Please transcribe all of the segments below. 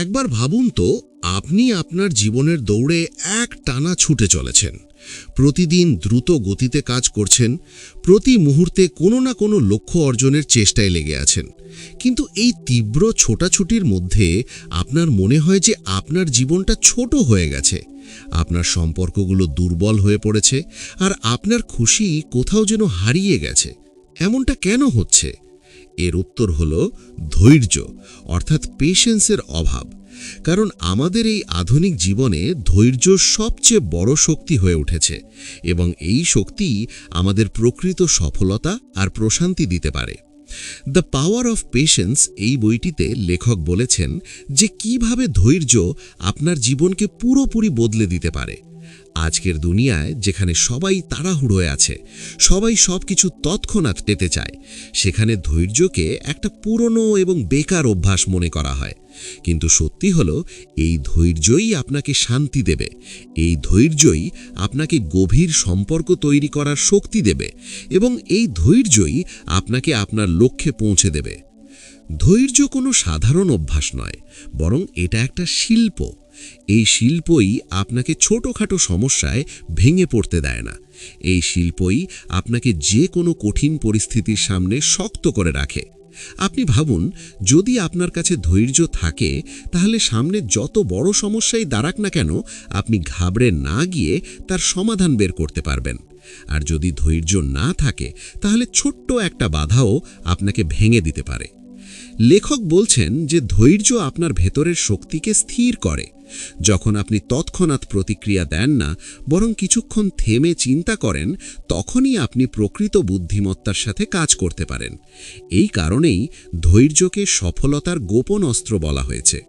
একবার ভাবুন তো, আপনি আপনার জীবনের দৌড়ে এক টানা ছুটে চলেছেন। প্রতিদিন দ্রুত গতিতে কাজ করছেন, প্রতি মুহূর্তে কোনো না কোনো লক্ষ্য অর্জনের চেষ্টায় লেগে আছেন। কিন্তু এই তীব্র ছোটাছুটির মধ্যে আপনার মনে হয় যে আপনার জীবনটা ছোট হয়ে গেছে। আপনার সম্পর্কগুলো দুর্বল হয়ে পড়েছে আর আপনার খুশি কোথাও যেন হারিয়ে গেছে। এমনটা কেন হচ্ছে? এর উত্তর হল ধৈর্য, অর্থাৎ পেশেন্সের অভাব। কারণ আমাদের এই আধুনিক জীবনে ধৈর্য সবচেয়ে বড় শক্তি হয়ে উঠেছে এবং এই শক্তি আমাদের প্রকৃত সফলতা আর প্রশান্তি দিতে পারে। দ্য পাওয়ার অফ পেশেন্স এই বইটিতে লেখক বলেছেন যে কীভাবে ধৈর্য আপনার জীবনকে পুরোপুরি বদলে দিতে পারে। আজকের দুনিয়ায় যেখানে সবাই তাড়াহুড়োয় আছে, সবাই সব কিছু তৎক্ষণাৎ পেতে চায়, সেখানে ধৈর্যকে একটা পুরনো এবং বেকার অভ্যাস মনে করা হয়। কিন্তু সত্যি হলো, এই ধৈর্যই আপনাকে শান্তি দেবে, এই ধৈর্যই আপনাকে গভীর সম্পর্ক তৈরি করার শক্তি দেবে এবং এই ধৈর্যই আপনাকে আপনার লক্ষ্যে পৌঁছে দেবে। ধৈর্য কোনো সাধারণ অভ্যাস নয়, বরং এটা একটা শিল্প। এই শিল্পই আপনাকে ছোটোখাটো সমস্যায় ভেঙে পড়তে দেয় না। এই শিল্পই আপনাকে যে কোনো কঠিন পরিস্থিতির সামনে শক্ত করে রাখে। আপনি ভাবুন, যদি আপনার কাছে ধৈর্য থাকে, তাহলে সামনে যত বড় সমস্যাই দাঁড়াক না কেন, আপনি ঘাবড়ে না গিয়ে তার সমাধান বের করতে পারবেন। আর যদি ধৈর্য না থাকে, তাহলে ছোট্ট একটা বাধাও আপনাকে ভেঙে দিতে পারে। লেখক বলছেন যে ধৈর্য আপনার ভেতরের শক্তিকে স্থির করে। যখন আপনি তৎক্ষণাৎ প্রতিক্রিয়া দেন না, বরং কিছুক্ষণ থেমে চিন্তা করেন, তখনই আপনি প্রকৃত বুদ্ধিমত্তার সাথে কাজ করতে পারেন। এই কারণেই ধৈর্যকে সফলতার গোপন অস্ত্র বলা হয়েছে।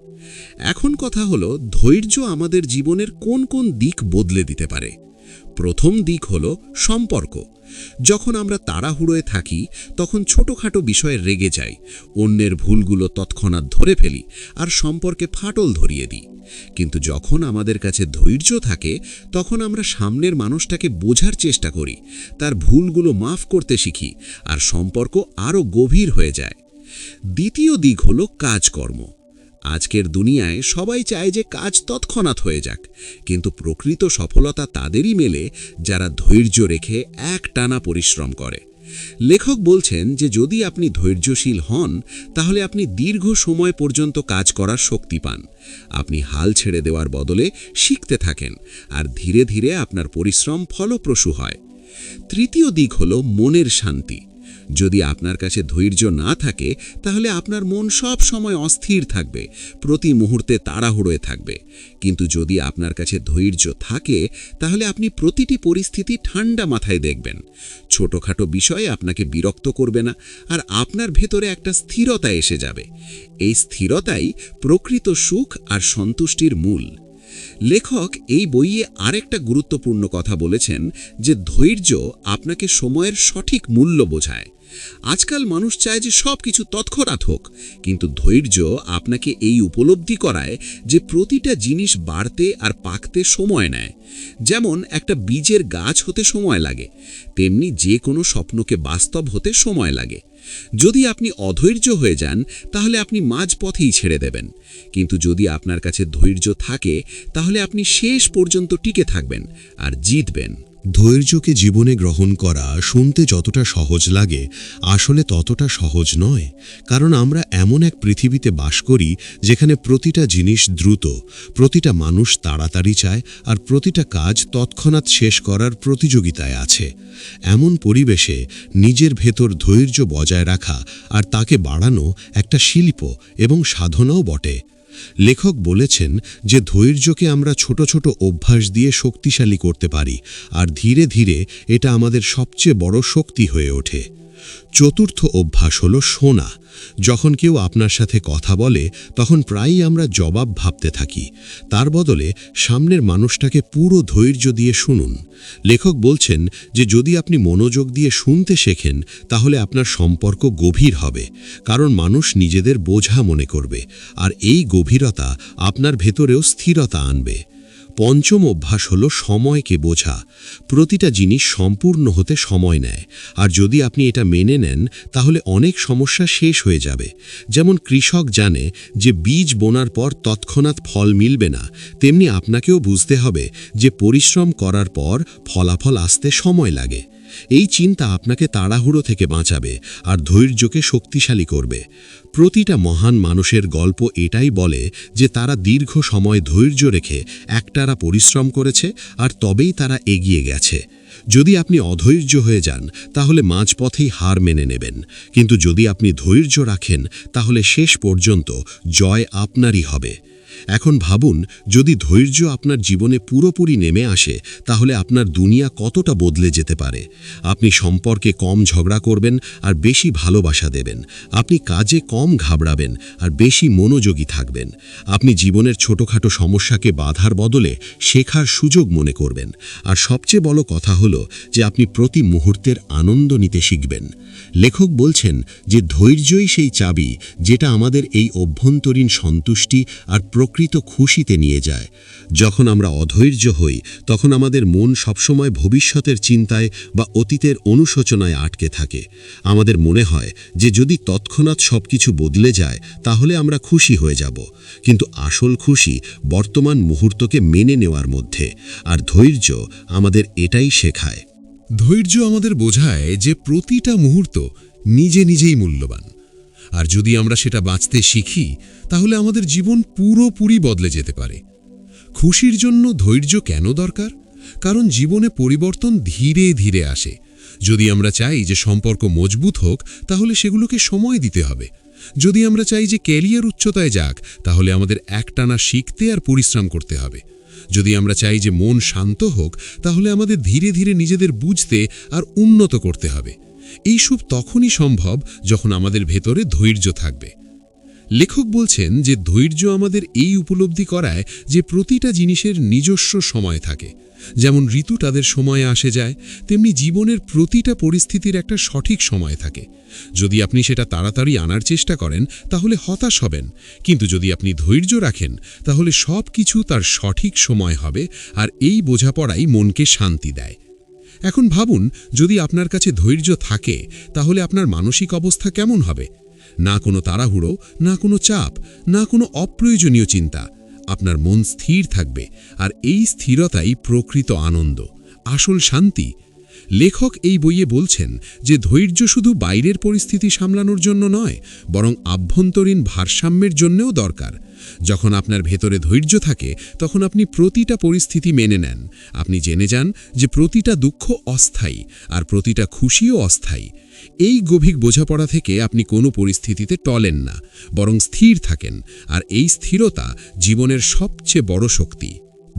এখন কথা হলো, ধৈর্য আমাদের জীবনের কোন কোন দিক বদলে দিতে পারে? প্রথম দিক হল সম্পর্ক। যখন আমরা তাড়াহুড়োয় থাকি, তখন ছোটোখাটো বিষয়ে রেগে যাই, অন্যের ভুলগুলো তৎক্ষণাৎ ধরে ফেলি আর সম্পর্কে ফাটল ধরিয়ে দিই। কিন্তু যখন আমাদের কাছে ধৈর্য থাকে, তখন আমরা সামনের মানুষটাকে বোঝার চেষ্টা করি, তার ভুলগুলো মাফ করতে শিখি আর সম্পর্ক আরও গভীর হয়ে যায়। দ্বিতীয় দিক হল কাজকর্ম। আজকের দুনিয়ায় সবাই চায় যে কাজ তৎক্ষণাৎ হয়ে যাক, কিন্তু প্রকৃত সফলতা তাদেরই মেলে যারা ধৈর্য রেখে এক টানা পরিশ্রম করে। লেখক বলছেন যে যদি আপনি ধৈর্যশীল হন, তাহলে আপনি দীর্ঘ সময় পর্যন্ত কাজ করার শক্তি পান। আপনি হাল ছেড়ে দেওয়ার বদলে শিখতে থাকেন, আর ধীরে ধীরে আপনার পরিশ্রম ফলপ্রসূ হয়। তৃতীয় দিক হল মনের শান্তি। যদি আপনার কাছে ধৈর্য না থাকে, তাহলে আপনার মন সব সময় অস্থির থাকবে, প্রতি মুহূর্তে তাড়াহুড়োয় থাকবে। কিন্তু যদি আপনার কাছে ধৈর্য থাকে, তাহলে আপনি প্রতিটি পরিস্থিতি ঠান্ডা মাথায় দেখবেন। ছোটোখাটো বিষয়ে আপনাকে বিরক্ত করবে না, আর আপনার ভেতরে একটা স্থিরতা এসে যাবে। এই স্থিরতাই প্রকৃত সুখ আর সন্তুষ্টির মূল। লেখক এই বইয়ে আরেকটা গুরুত্বপূর্ণ কথা বলেছেন যে ধৈর্য আপনাকে সময়ের সঠিক মূল্য বোঝায়। আজকাল মানুষ চায় যে সব কিছু তৎক্ষণাৎ হোক, কিন্তু ধৈর্য আপনাকে এই উপলব্ধি করায় যে প্রতিটা জিনিস বাড়তে আর পাকতে সময় নেয়। যেমন একটা বীজের গাছ হতে সময় লাগে, তেমনি যে কোনো স্বপ্নকে বাস্তব হতে সময় লাগে। যদি আপনি অধৈর্য হয়ে যান, তাহলে আপনি মাঝপথেই ছেড়ে দেবেন। কিন্তু যদি আপনার কাছে ধৈর্য থাকে, তাহলে আপনি শেষ পর্যন্ত টিকে থাকবেন আর জিতবেন। ধৈর্যকে জীবনে গ্রহণ করা শুনতে যতটা সহজ লাগে, আসলে ততটা সহজ নয়। কারণ আমরা এমন এক পৃথিবীতে বাস করি, যেখানে প্রতিটা জিনিস দ্রুত, প্রতিটা মানুষ তাড়াতাড়ি চায়, আর প্রতিটা কাজ তৎক্ষণাৎ শেষ করার প্রতিযোগিতায় আছে। এমন পরিবেশে নিজের ভেতর ধৈর্য বজায় রাখা আর তাকে বাড়ানো একটা শিল্প এবং সাধনাও বটে। লেখক বলেছেন যে ধৈর্যকে আমরা ছোট ছোট অভ্যাস দিয়ে শক্তিশালী করতে পারি, আর ধীরে ধীরে এটা আমাদের সবচেয়ে বড় শক্তি হয়ে ওঠে। চতুর্থ অভ্যাস হল শোনা। যখন কেউ আপনার সাথে কথা বলে, তখন প্রায়ই আমরা জবাব ভাবতে থাকি। তার বদলে সামনের মানুষটাকে পুরো ধৈর্য দিয়ে শুনুন। লেখক বলছেন যে, যদি আপনি মনোযোগ দিয়ে শুনতে শেখেন, তাহলে আপনার সম্পর্ক গভীর হবে, কারণ মানুষ নিজেদের বোঝা মনে করবে, আর এই গভীরতা আপনার ভেতরেও স্থিরতা আনবে। পঞ্চম অভ্যাস হল সময়কে বোঝা। প্রতিটা জিনিস সম্পূর্ণ হতে সময় নেয়। আর যদি আপনি এটা মেনে নেন, তাহলে অনেক সমস্যা শেষ হয়ে যাবে। যেমন কৃষক জানে যে বীজ বোনার পর তৎক্ষণাৎ ফল মিলবে না। তেমনি আপনাকেও বুঝতে হবে যে পরিশ্রম করার পর ফলাফল আসতে সময় লাগে। এই চিন্তা আপনাকে তাড়াহুড়ো থেকে বাঁচাবে আর ধৈর্যকে শক্তিশালী করবে। প্রতিটা মহান মানুষের গল্প এটাই বলে যে তারা দীর্ঘ সময় ধৈর্য রেখে একটারা পরিশ্রম করেছে আর তবেই তারা এগিয়ে গেছে। যদি আপনি অধৈর্য হয়ে যান, তাহলে মাঝপথেই হার মেনে নেবেন। কিন্তু যদি আপনি ধৈর্য রাখেন, তাহলে শেষ পর্যন্ত জয় আপনারই হবে। এখন ভাবুন, যদি ধৈর্য আপনার জীবনে পুরোপুরি নেমে আসে, তাহলে আপনার দুনিয়া কতটা বদলে যেতে পারে? আপনি সম্পর্কে কম ঝগড়া করবেন আর বেশি ভালোবাসা দেবেন। আপনি কাজে কম ঘাবড়াবেন আর বেশি মনোযোগী থাকবেন। আপনি জীবনের ছোটোখাটো সমস্যাকে বাধার বদলে শেখার সুযোগ মনে করবেন। আর সবচেয়ে বড় কথা হলো যে আপনি প্রতি মুহূর্তের আনন্দ নিতে শিখবেন। লেখক বলছেন যে ধৈর্যই সেই চাবি যেটা আমাদের এই অভ্যন্তরীণ সন্তুষ্টি আর প্রকৃত খুশিতে নিয়ে যায়। যখন আমরা অধৈর্য হই, তখন আমাদের মন সবসময় ভবিষ্যতের চিন্তায় বা অতীতের অনুশোচনায় আটকে থাকে। আমাদের মনে হয় যে যদি তৎক্ষণাৎ সব কিছু বদলে যায়, তাহলে আমরা খুশি হয়ে যাব। কিন্তু আসল খুশি বর্তমান মুহূর্তকে মেনে নেওয়ার মধ্যে, আর ধৈর্য আমাদের এটাই শেখায়। ধৈর্য আমাদের বোঝায় যে প্রতিটা মুহূর্ত নিজে নিজেই মূল্যবান। আর যদি আমরা সেটা বাঁচতে শিখি তাহলে আমাদের জীবন পুরোপুরি বদলে যেতে পারে। খুশির জন্য ধৈর্য কেন দরকার? কারণ জীবনে পরিবর্তন ধীরে ধীরে আসে। যদি আমরা চাই যে সম্পর্ক মজবুত হোক, তাহলে সেগুলোকে সময় দিতে হবে। যদি আমরা চাই যে ক্যারিয়ার উচ্চতায় যাক, তাহলে আমাদের একটানা শিখতে আর পরিশ্রম করতে হবে। যদি আমরা চাই যে মন শান্ত হোক, তাহলে আমাদের ধীরে ধীরে নিজেদের বুঝতে আর উন্নত করতে হবে। এইসব তখনই সম্ভব যখন আমাদের ভেতরে ধৈর্য থাকবে। লেখক বলছেন যে ধৈর্য আমাদের এই উপলব্ধি করায় যে প্রতিটা জিনিসের নিজস্ব সময় থাকে। যেমন ঋতু তাদের সময়ে আসে যায়, তেমনি জীবনের প্রতিটা পরিস্থিতির একটা সঠিক সময় থাকে। যদি আপনি সেটা তাড়াতাড়ি আনার চেষ্টা করেন, তাহলে হতাশ হবেন। কিন্তু যদি আপনি ধৈর্য রাখেন, তাহলে সব কিছু তার সঠিক সময় হবে আর এই বোঝাপড়াই মনকে শান্তি দেয়। এখন ভাবুন, যদি আপনার কাছে ধৈর্য থাকে, তাহলে আপনার মানসিক অবস্থা কেমন হবে? না কোনো তাড়াহুড়ো, না কোনো চাপ, না কোনো অপ্রয়োজনীয় চিন্তা। আপনার মন স্থির থাকবে আর এই স্থিরতাই প্রকৃত আনন্দ, আসল শান্তি। লেখক এই বইয়ে বলছেন যে ধৈর্য শুধু বাইরের পরিস্থিতি সামলানোর জন্য নয়, বরং আভ্যন্তরীণ ভারসাম্যের জন্যও দরকার। যখন আপনার ভেতরে ধৈর্য থাকে, তখন আপনি প্রতিটা পরিস্থিতি মেনে নেন। আপনি জেনে যান যে প্রতিটা দুঃখ অস্থায়ী আর প্রতিটা খুশিও অস্থায়ী। এই গভীর বোঝাপড়া থেকে আপনি কোনো পরিস্থিতিতে টলেন না, বরং স্থির থাকেন, আর এই স্থিরতা জীবনের সবচেয়ে বড় শক্তি।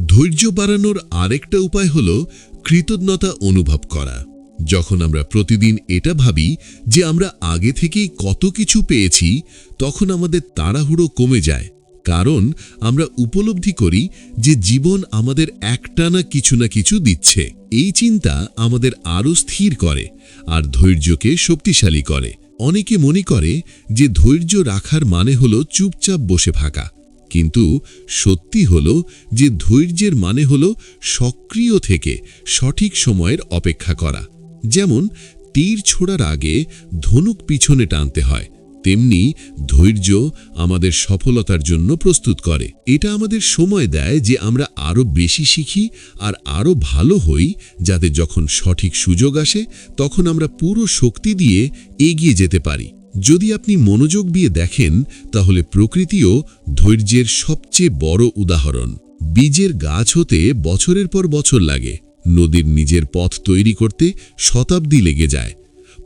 ধৈর্য বাড়ানোর আরেকটা উপায় হল কৃতজ্ঞতা অনুভব করা। যখন আমরা প্রতিদিন এটা ভাবি যে আমরা আগে থেকেই কত কিছু পেয়েছি, তখন আমাদের তাড়াহুড়ো কমে যায়। কারণ আমরা উপলব্ধি করি যে জীবন আমাদের একটানা কিছু না কিছু দিচ্ছে। এই চিন্তা আমাদের আরও স্থির করে আর ধৈর্যকে শক্তিশালী করে। অনেকে মনে করে যে ধৈর্য রাখার মানে হলো চুপচাপ বসে থাকা। কিন্তু সত্যি হল যে ধৈর্যের মানে হল সক্রিয় থেকে সঠিক সময়ের অপেক্ষা করা। যেমন তীর ছোড়ার আগে ধনুক পিছনে টানতে হয়। তেমনি ধৈর্য আমাদের সফলতার জন্য প্রস্তুত করে। এটা আমাদের সময় দেয় যে আমরা আরও বেশি শিখি আর আরও ভালো হই, যাতে যখন সঠিক সুযোগ আসে, তখন আমরা পুরো শক্তি দিয়ে এগিয়ে যেতে পারি। যদি আপনি মনোযোগ দিয়ে দেখেন, তাহলে প্রকৃতিও ধৈর্যের সবচেয়ে বড় উদাহরণ। বীজের গাছ হতে বছরের পর বছর লাগে। নদীর নিজের পথ তৈরি করতে শতাব্দী লেগে যায়।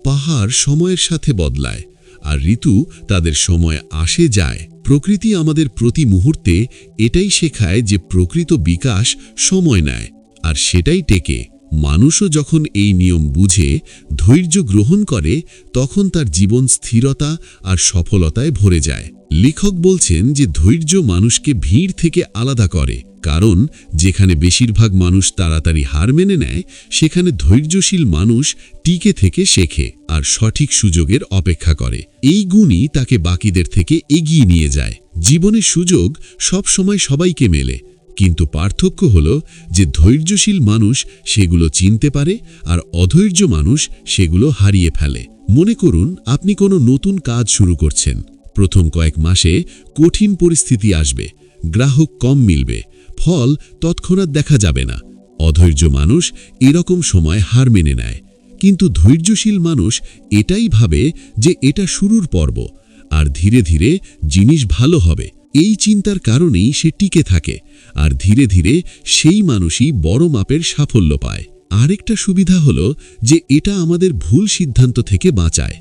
পাহাড় সময়ের সাথে বদলায়। আর ঋতু তাদের সময় আসে যায়। প্রকৃতি আমাদের প্রতি মুহূর্তে এটাই শেখায় যে প্রকৃত বিকাশ সময় নেয়, আর সেটাই টেকে। মানুষও যখন এই নিয়ম বুঝে, ধৈর্য গ্রহণ করে, তখন তার জীবন স্থিরতা আর সফলতায় ভরে যায়। লেখক বলছেন যে ধৈর্য মানুষকে ভিড় থেকে আলাদা করে, কারণ যেখানে বেশিরভাগ মানুষ তাড়াতাড়ি হার মেনে নেয়, সেখানে ধৈর্যশীল মানুষ টিকে থেকে শেখে আর সঠিক সুযোগের অপেক্ষা করে। এই গুণই তাকে বাকিদের থেকে এগিয়ে নিয়ে যায়। জীবনের সুযোগ সব সময় সবাইকে মেলে কিন্তু পার্থক্য হল যে ধৈর্যশীল মানুষ সেগুলো চিনতে পারে আর অধৈর্য মানুষ সেগুলো হারিয়ে ফেলে। মনে করুন, আপনি কোনো নতুন কাজ শুরু করছেন। প্রথম কয়েক মাসে কঠিন পরিস্থিতি আসবে, গ্রাহক কম মিলবে, ফল তৎক্ষণাৎ দেখা যাবে না। অধৈর্য মানুষ এরকম সময় হার মেনে নেয়। কিন্তু ধৈর্যশীল মানুষ এটাই ভাবে যে এটা শুরুর পর্ব, আর ধীরে ধীরে জিনিস ভালো হবে। এই চিন্তার কারণেই সে টিকে থাকে, আর ধীরে ধীরে সেই মানুষই বড় মাপের সাফল্য পায়। আরেকটা সুবিধা হলো যে এটা আমাদের ভুল সিদ্ধান্ত থেকে বাঁচায়।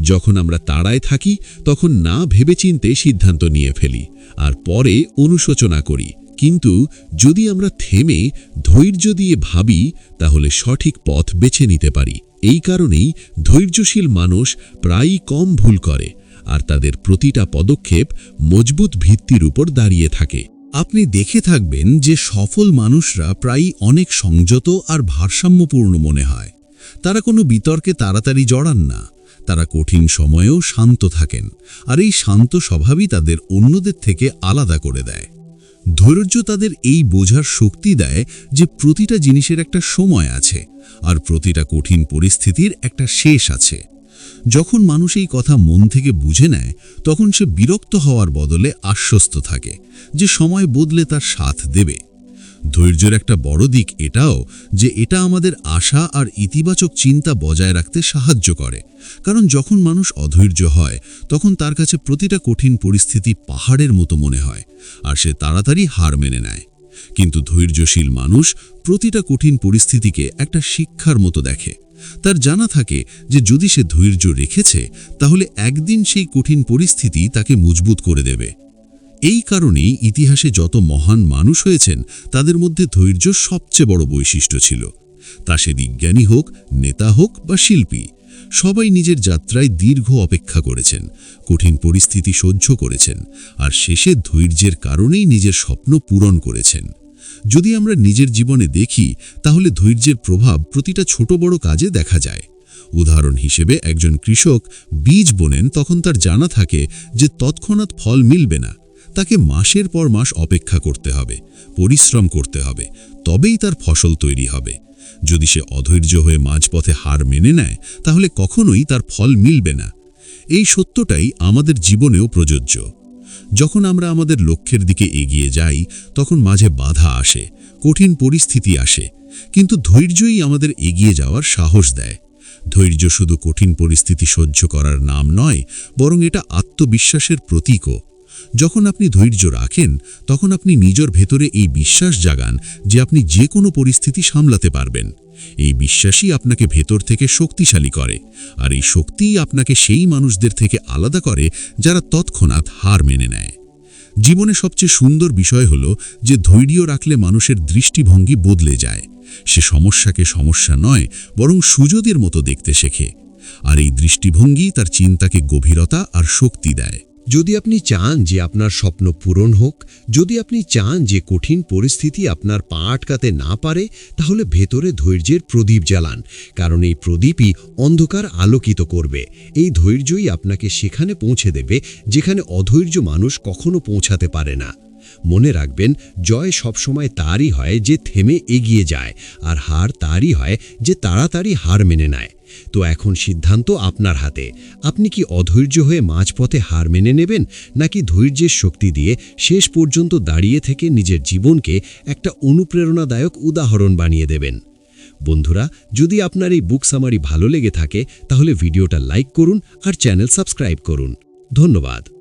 যখন আমরা তাড়ায় থাকি, তখন না ভেবেচিন্তে সিদ্ধান্ত নিয়ে ফেলি, আর পরে অনুশোচনা করি। কিন্তু যদি আমরা থেমে, ধৈর্য দিয়ে ভাবি, তাহলে সঠিক পথ বেছে নিতে পারি। এই কারণেই ধৈর্যশীল মানুষ প্রায়ই কম ভুল করে আর তাদের প্রতিটা পদক্ষেপ মজবুত ভিত্তির উপর দাঁড়িয়ে থাকে। আপনি দেখে থাকবেন যে সফল মানুষরা প্রায়ই অনেক সংযত আর ভারসাম্যপূর্ণ মনে হয়। তারা কোনো বিতর্কে তাড়াতাড়ি জড়ান না। তারা কঠিন সময়েও শান্ত থাকেন আর এই শান্ত স্বভাবই তাদের অন্যদের থেকে আলাদা করে দেয়। ধৈর্য তাদের এই বোঝার শক্তি দেয় যে প্রতিটা জিনিসের একটা সময় আছে আর প্রতিটা কঠিন পরিস্থিতির একটা শেষ আছে। যখন মানুষ এই কথা মন থেকে বুঝে নেয়, তখন সে বিরক্ত হওয়ার বদলে আশ্বস্ত থাকে যে সময় বদলে তার সাথ দেবে। ধৈর্যের একটা বড় দিক এটাও যে এটা আমাদের আশা আর ইতিবাচক চিন্তা বজায় রাখতে সাহায্য করে। কারণ যখন মানুষ অধৈর্য হয়, তখন তার কাছে প্রতিটা কঠিন পরিস্থিতি পাহাড়ের মতো মনে হয় আর সে তাড়াতাড়ি হার মেনে নেয়। কিন্তু ধৈর্যশীল মানুষ প্রতিটা কঠিন পরিস্থিতিকে একটা শিক্ষার মতো দেখে। তার জানা থাকে যে যদি সে ধৈর্য রেখেছে, তাহলে একদিন সেই কঠিন পরিস্থিতি তাকে মজবুত করে দেবে। এই কারণেই ইতিহাসে যত মহান মানুষ হয়েছেন, তাদের মধ্যে ধৈর্য সবচেয়ে বড় বৈশিষ্ট্য ছিল। তা সে বিজ্ঞানী হোক, নেতা হোক বা শিল্পী, সবাই নিজের যাত্রায় দীর্ঘ অপেক্ষা করেছেন, কঠিন পরিস্থিতি সহ্য করেছেন, আর শেষে ধৈর্যের কারণেই নিজের স্বপ্ন পূরণ করেছেন। যদি আমরা নিজের জীবনে দেখি, তাহলে ধৈর্যের প্রভাব প্রতিটা ছোট বড় কাজে দেখা যায়। উদাহরণ হিসেবে একজন কৃষক বীজ বোনেন, তখন তার জানা থাকে যে তৎক্ষণাৎ ফল মিলবে না। তাকে মাসের পর মাস অপেক্ষা করতে হবে, পরিশ্রম করতে হবে, তবেই তার ফসল তৈরি হবে। যদি সে অধৈর্য হয়ে মাঝপথে হার মেনে নেয়, তাহলে কখনোই তার ফল মিলবে না। এই সত্যটাই আমাদের জীবনেও প্রযোজ্য। যখন আমরা আমাদের লক্ষ্যের দিকে এগিয়ে যাই, তখন মাঝে বাধা আসে, কঠিন পরিস্থিতি আসে, কিন্তু ধৈর্যই আমাদের এগিয়ে যাওয়ার সাহস দেয়। ধৈর্য শুধু কঠিন পরিস্থিতি সহ্য করার নাম নয়, বরং এটা আত্মবিশ্বাসের প্রতীকও। যখন আপনি ধৈর্য রাখেন, তখন আপনি নিজের ভেতরে এই বিশ্বাস জাগান যে আপনি যে কোনো পরিস্থিতি সামলাতে পারবেন। এই বিশ্বাসই আপনাকে ভেতর থেকে শক্তিশালী করে, আর এই শক্তিই আপনাকে সেই মানুষদের থেকে আলাদা করে যারা তৎক্ষণাৎ হার মেনে নেয়। জীবনে সবচেয়ে সুন্দর বিষয় হল যে ধৈর্য রাখলে মানুষের দৃষ্টিভঙ্গি বদলে যায়। সে সমস্যাকে সমস্যা নয়, বরং সুযোগের মতো দেখতে শেখে, আর এই দৃষ্টিভঙ্গি তার চিন্তাকে গভীরতা আর শক্তি দেয়। যদি আপনি চান যে আপনার স্বপ্ন পূরণ হোক, যদি আপনি চান যে কঠিন পরিস্থিতি আপনার পা আটকাতে না পারে, তাহলে ভেতরে ধৈর্যের প্রদীপ জ্বালান, কারণ এই প্রদীপই অন্ধকার আলোকিত করবে। এই ধৈর্যই আপনাকে সেখানে পৌঁছে দেবে, যেখানে অধৈর্য মানুষ কখনো পৌঁছাতে পারে না। মনে রাখবেন, জয় সবসময় তারই হয় যে থেমে এগিয়ে যায়, আর হার তারই হয় যে তাড়াতাড়ি হার মেনে নেয়। তো এখন সিদ্ধান্ত আপনার হাতে। আপনি কি অধৈর্য হয়ে মাঝপথে হার মেনে নেবেন, নাকি ধৈর্যের শক্তি দিয়ে শেষ পর্যন্ত দাঁড়িয়ে থেকে নিজের জীবনকে একটা অনুপ্রেরণাদায়ক উদাহরণ বানিয়ে দেবেন? বন্ধুরা, যদি আপনার এই বুক সামারি ভালো লেগে থাকে, তাহলে ভিডিওটা লাইক করুন আর চ্যানেল সাবস্ক্রাইব করুন। ধন্যবাদ।